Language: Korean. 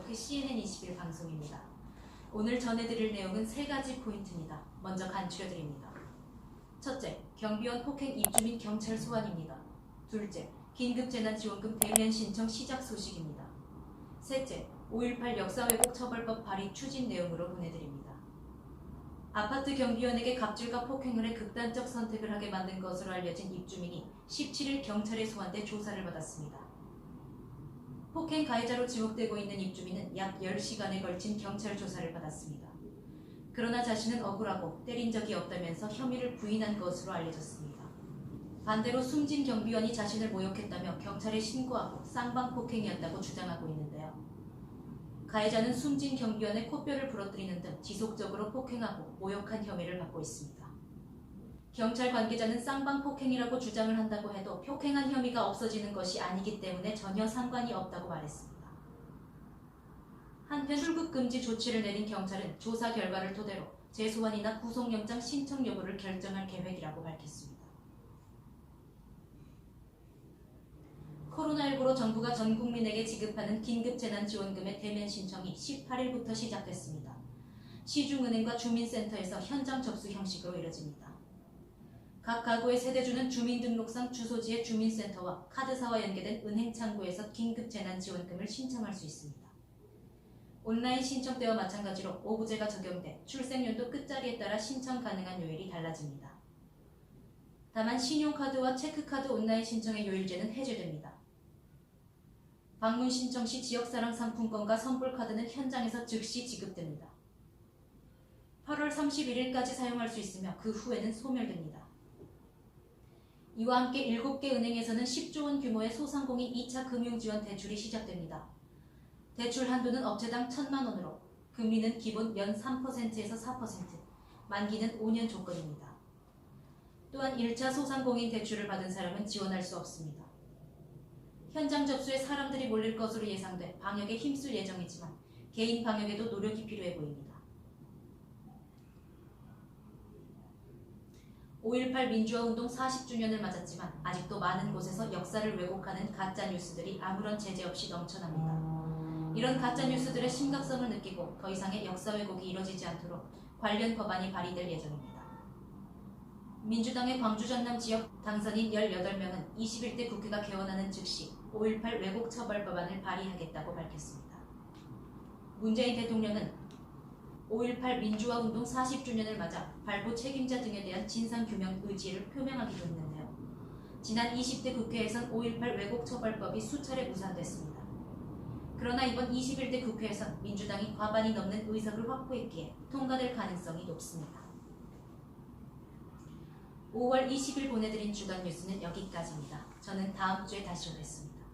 네트워크 CNN21 방송입니다. 오늘 전해드릴 내용은 세 가지 포인트입니다. 먼저 간추려드립니다. 첫째, 경비원 폭행 입주민 경찰 소환입니다. 둘째, 긴급재난지원금 대면 신청 시작 소식입니다. 셋째, 5.18 역사왜곡 처벌법 발의 추진 내용으로 보내드립니다. 아파트 경비원에게 갑질과 폭행을 해 극단적 선택을 하게 만든 것으로 알려진 입주민이 17일 경찰에 소환돼 조사를 받았습니다. 폭행 가해자로 지목되고 있는 입주민은 약 10시간에 걸친 경찰 조사를 받았습니다. 그러나 자신은 억울하고 때린 적이 없다면서 혐의를 부인한 것으로 알려졌습니다. 반대로 숨진 경비원이 자신을 모욕했다며 경찰에 신고하고 쌍방 폭행이었다고 주장하고 있는데요. 가해자는 숨진 경비원의 코뼈를 부러뜨리는 등 지속적으로 폭행하고 모욕한 혐의를 받고 있습니다. 경찰 관계자는 쌍방 폭행이라고 주장을 한다고 해도 폭행한 혐의가 없어지는 것이 아니기 때문에 전혀 상관이 없다고 말했습니다. 한편 출국 금지 조치를 내린 경찰은 조사 결과를 토대로 재소환이나 구속영장 신청 여부를 결정할 계획이라고 밝혔습니다. 코로나19로 정부가 전 국민에게 지급하는 긴급재난지원금의 대면 신청이 18일부터 시작됐습니다. 시중은행과 주민센터에서 현장 접수 형식으로 이뤄집니다. 각 가구의 세대주는 주민등록상 주소지의 주민센터와 카드사와 연계된 은행 창구에서 긴급 재난 지원금을 신청할 수 있습니다. 온라인 신청 때와 마찬가지로 오부제가 적용돼 출생연도 끝자리에 따라 신청 가능한 요일이 달라집니다. 다만 신용카드와 체크카드 온라인 신청의 요일제는 해제됩니다. 방문 신청 시 지역사랑 상품권과 선불카드는 현장에서 즉시 지급됩니다. 8월 31일까지 사용할 수 있으며 그 후에는 소멸됩니다. 이와 함께 7개 은행에서는 10조 원 규모의 소상공인 2차 금융지원 대출이 시작됩니다. 대출 한도는 업체당 1천만 원으로 금리는 기본 연 3%에서 4%, 만기는 5년 조건입니다. 또한 1차 소상공인 대출을 받은 사람은 지원할 수 없습니다. 현장 접수에 사람들이 몰릴 것으로 예상돼 방역에 힘쓸 예정이지만 개인 방역에도 노력이 필요해 보입니다. 5.18 민주화 운동 40주년을 맞았지만 아직도 많은 곳에서 역사를 왜곡하는 가짜 뉴스들이 아무런 제재 없이 넘쳐납니다. 이런 가짜 뉴스들의 심각성을 느끼고 더 이상의 역사 왜곡이 이뤄지지 않도록 관련 법안이 발의될 예정입니다. 민주당의 광주 전남 지역 당선인 18명은 21대 국회가 개원하는 즉시 5.18 왜곡 처벌 법안을 발의하겠다고 밝혔습니다. 문재인 대통령은 5.18 민주화 운동 40주년을 맞아 발부 책임자 등에 대한 진상규명 의지를 표명하기도 했는데요. 지난 20대 국회에선 5.18 왜곡 처벌법이 수차례 무산됐습니다. 그러나 이번 21대 국회에선 민주당이 과반이 넘는 의석을 확보했기에 통과될 가능성이 높습니다. 5월 20일 보내드린 주간 뉴스는 여기까지입니다. 저는 다음 주에 다시 오겠습니다.